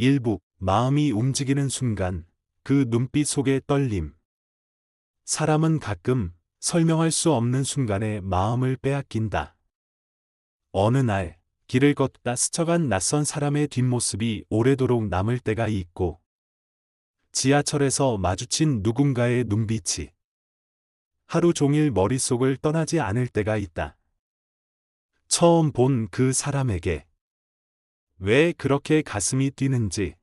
일부 마음이 움직이는 순간 그 눈빛 속의 떨림. 사람은 가끔 설명할 수 없는 순간에 마음을 빼앗긴다. 어느 날 길을 걷다 스쳐간 낯선 사람의 뒷모습이 오래도록 남을 때가 있고 지하철에서 마주친 누군가의 눈빛이 하루 종일 머릿속을 떠나지 않을 때가 있다. 처음 본 그 사람에게 왜 그렇게 가슴이 뛰는지,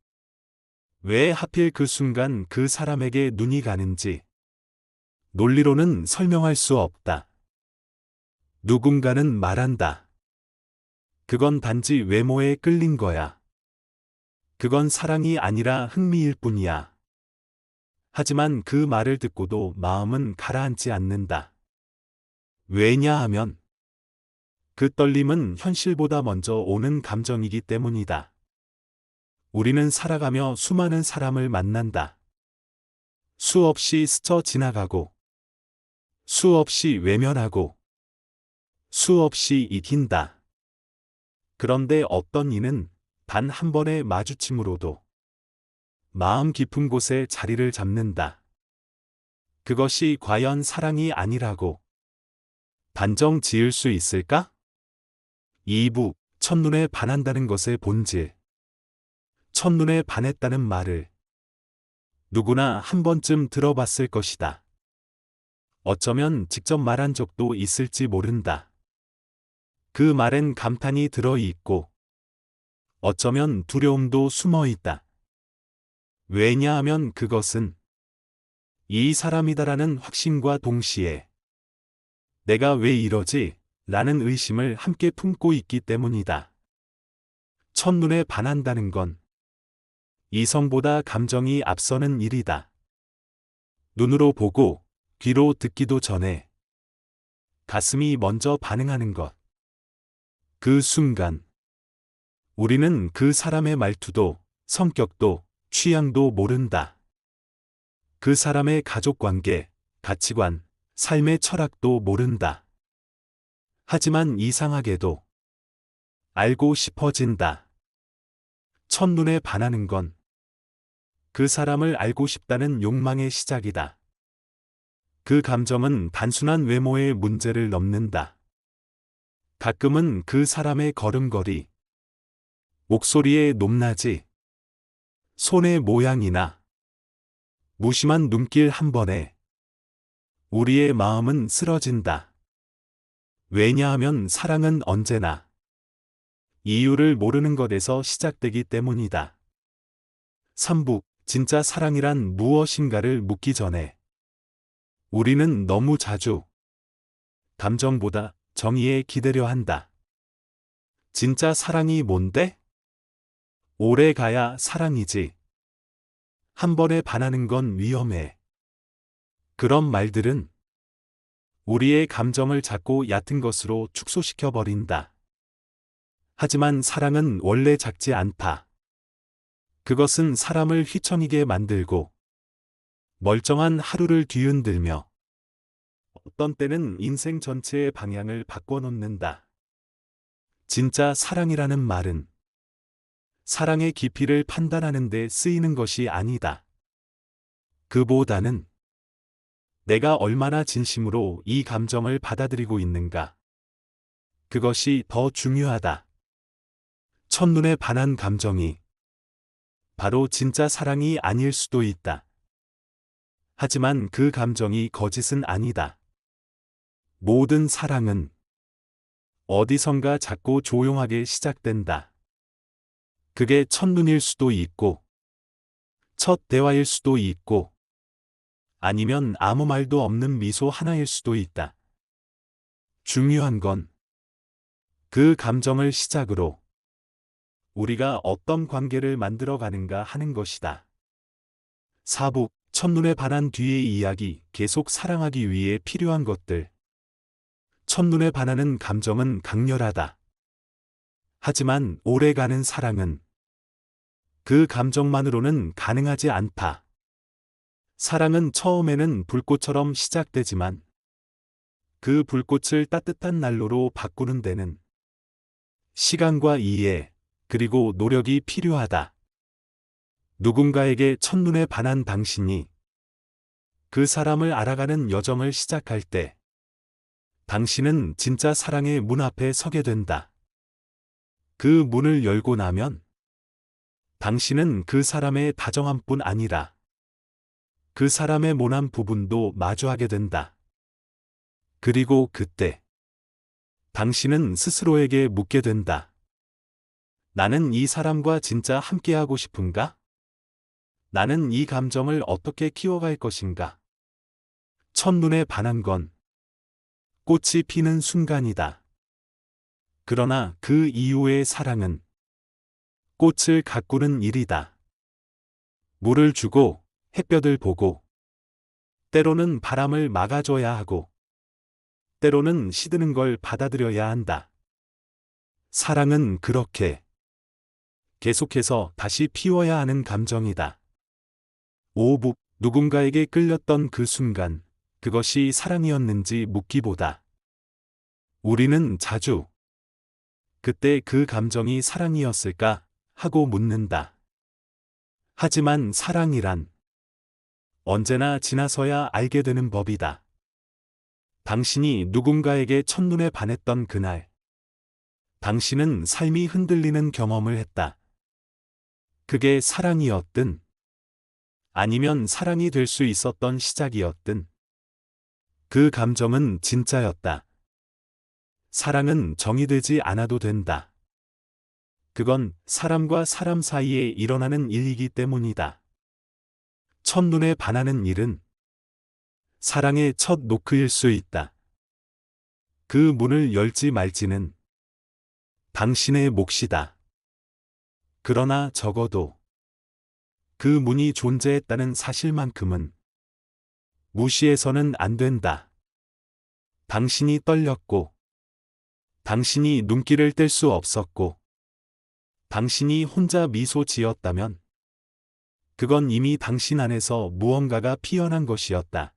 왜 하필 그 순간 그 사람에게 눈이 가는지, 논리로는 설명할 수 없다. 누군가는 말한다. 그건 단지 외모에 끌린 거야. 그건 사랑이 아니라 흥미일 뿐이야. 하지만 그 말을 듣고도 마음은 가라앉지 않는다. 왜냐하면 그 떨림은 현실보다 먼저 오는 감정이기 때문이다. 우리는 살아가며 수많은 사람을 만난다. 수없이 스쳐 지나가고, 수없이 외면하고, 수없이 이긴다. 그런데 어떤 이는 단 한 번의 마주침으로도 마음 깊은 곳에 자리를 잡는다. 그것이 과연 사랑이 아니라고 단정 지을 수 있을까? 2부 첫눈에 반한다는 것의 본질 첫눈에 반했다는 말을 누구나 한 번쯤 들어봤을 것이다. 어쩌면 직접 말한 적도 있을지 모른다. 그 말엔 감탄이 들어 있고 어쩌면 두려움도 숨어 있다. 왜냐하면 그것은 이 사람이다라는 확신과 동시에 내가 왜 이러지? 라는 의심을 함께 품고 있기 때문이다. 첫눈에 반한다는 건 이성보다 감정이 앞서는 일이다. 눈으로 보고 귀로 듣기도 전에 가슴이 먼저 반응하는 것. 그 순간 우리는 그 사람의 말투도 성격도 취향도 모른다. 그 사람의 가족 관계, 가치관, 삶의 철학도 모른다. 하지만 이상하게도 알고 싶어진다. 첫눈에 반하는 건 그 사람을 알고 싶다는 욕망의 시작이다. 그 감정은 단순한 외모의 문제를 넘는다. 가끔은 그 사람의 걸음걸이, 목소리의 높낮이, 손의 모양이나 무심한 눈길 한 번에 우리의 마음은 쓰러진다. 왜냐하면 사랑은 언제나 이유를 모르는 것에서 시작되기 때문이다. 3부 진짜 사랑이란 무엇인가를 묻기 전에 우리는 너무 자주 감정보다 정의에 기대려 한다. 진짜 사랑이 뭔데? 오래 가야 사랑이지. 한 번에 반하는 건 위험해. 그런 말들은 우리의 감정을 작고 얕은 것으로 축소시켜 버린다. 하지만 사랑은 원래 작지 않다. 그것은 사람을 휘청이게 만들고 멀쩡한 하루를 뒤흔들며 어떤 때는 인생 전체의 방향을 바꿔놓는다. 진짜 사랑이라는 말은 사랑의 깊이를 판단하는 데 쓰이는 것이 아니다. 그보다는 내가 얼마나 진심으로 이 감정을 받아들이고 있는가. 그것이 더 중요하다. 첫눈에 반한 감정이 바로 진짜 사랑이 아닐 수도 있다. 하지만 그 감정이 거짓은 아니다. 모든 사랑은 어디선가 작고 조용하게 시작된다. 그게 첫눈일 수도 있고, 첫 대화일 수도 있고, 아니면 아무 말도 없는 미소 하나일 수도 있다. 중요한 건 그 감정을 시작으로 우리가 어떤 관계를 만들어 가는가 하는 것이다. 사부, 첫눈에 반한 뒤의 이야기, 계속 사랑하기 위해 필요한 것들. 첫눈에 반하는 감정은 강렬하다. 하지만 오래가는 사랑은 그 감정만으로는 가능하지 않다. 사랑은 처음에는 불꽃처럼 시작되지만 그 불꽃을 따뜻한 난로로 바꾸는 데는 시간과 이해, 그리고 노력이 필요하다. 누군가에게 첫눈에 반한 당신이 그 사람을 알아가는 여정을 시작할 때 당신은 진짜 사랑의 문 앞에 서게 된다. 그 문을 열고 나면 당신은 그 사람의 다정함뿐 아니라 그 사람의 모난 부분도 마주하게 된다. 그리고 그때 당신은 스스로에게 묻게 된다. 나는 이 사람과 진짜 함께하고 싶은가? 나는 이 감정을 어떻게 키워갈 것인가? 첫눈에 반한 건 꽃이 피는 순간이다. 그러나 그 이후의 사랑은 꽃을 가꾸는 일이다. 물을 주고 햇볕을 보고 때로는 바람을 막아줘야 하고 때로는 시드는 걸 받아들여야 한다. 사랑은 그렇게 계속해서 다시 피워야 하는 감정이다. 오부, 누군가에게 끌렸던 그 순간, 그것이 사랑이었는지 묻기보다 우리는 자주 그때 그 감정이 사랑이었을까 하고 묻는다. 하지만 사랑이란 언제나 지나서야 알게 되는 법이다. 당신이 누군가에게 첫눈에 반했던 그날, 당신은 삶이 흔들리는 경험을 했다. 그게 사랑이었든, 아니면 사랑이 될 수 있었던 시작이었든, 그 감정은 진짜였다. 사랑은 정의되지 않아도 된다. 그건 사람과 사람 사이에 일어나는 일이기 때문이다. 첫눈에 반하는 일은 사랑의 첫 노크일 수 있다. 그 문을 열지 말지는 당신의 몫이다. 그러나 적어도 그 문이 존재했다는 사실만큼은 무시해서는 안 된다. 당신이 떨렸고, 당신이 눈길을 뗄 수 없었고, 당신이 혼자 미소 지었다면, 그건 이미 당신 안에서 무언가가 피어난 것이었다.